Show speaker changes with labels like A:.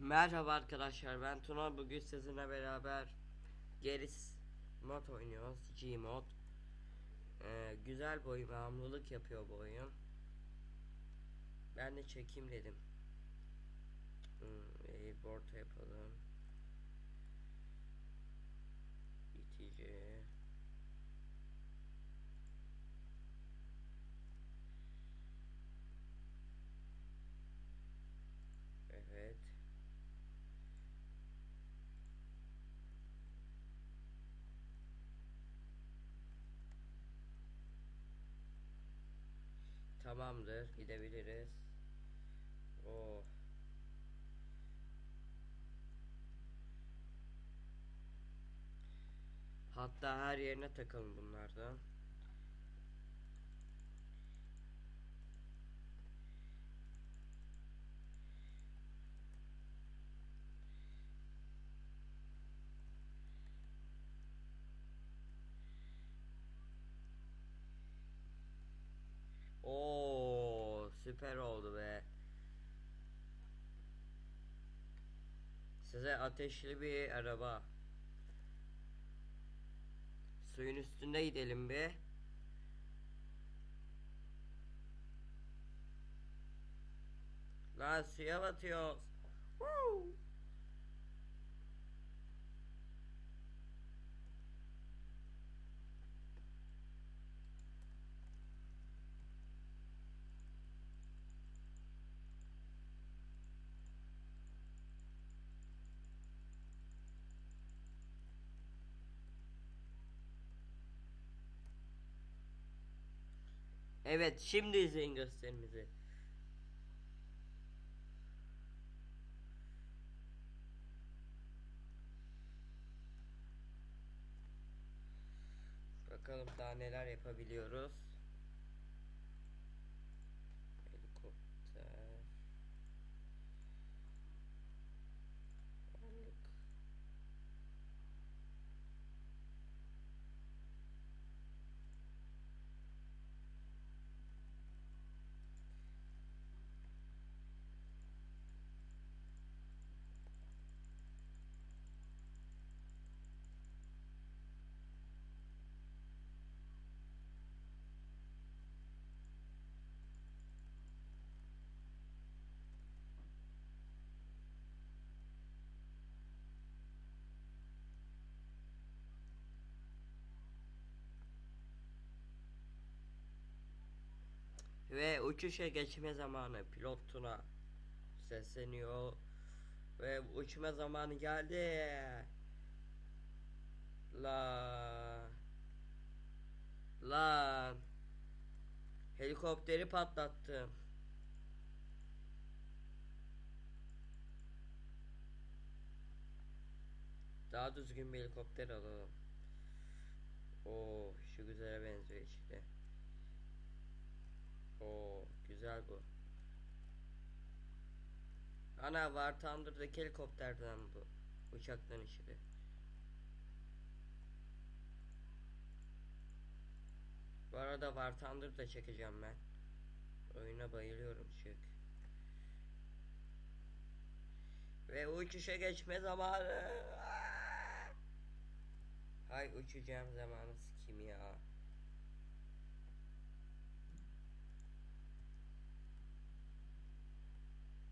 A: Merhaba arkadaşlar ben Tuna. Bugün sizinle beraber Geris mod oynuyoruz G mod Ee, Güzel bir oyun bağımlılık yapıyor bu oyun. Ben de çekeyim dedim. Hmm, Airboard yapalım. İtici Evet Tamamdır gidebiliriz. Oh. Hatta her yerine takalım bunlardan. Oo, süper oldu be. Size ateşli bir araba. Suyun üstünde gidelim bir. Lan suya batıyoruz. Woo! Evet şimdi izleyin gösterimizi. Bakalım daha neler yapabiliyoruz. Helikopter. Balık. Ve uçuşa geçme zamanı pilot Tuna sesleniyor. Ve uçma zamanı geldi. La Lan Helikopteri patlattım. Daha düzgün bir helikopter alalım. Oo, şu güzele benziyor işte. Oo, güzel bu. Ana War Thunder'daki helikopterden bu. Uçaktan işi. Bu arada War Thunder da çekeceğim ben. Oyuna bayılıyorum çünkü. Ve uçuşa geçme zamanı. Hay uçacağım zamanı kim ya?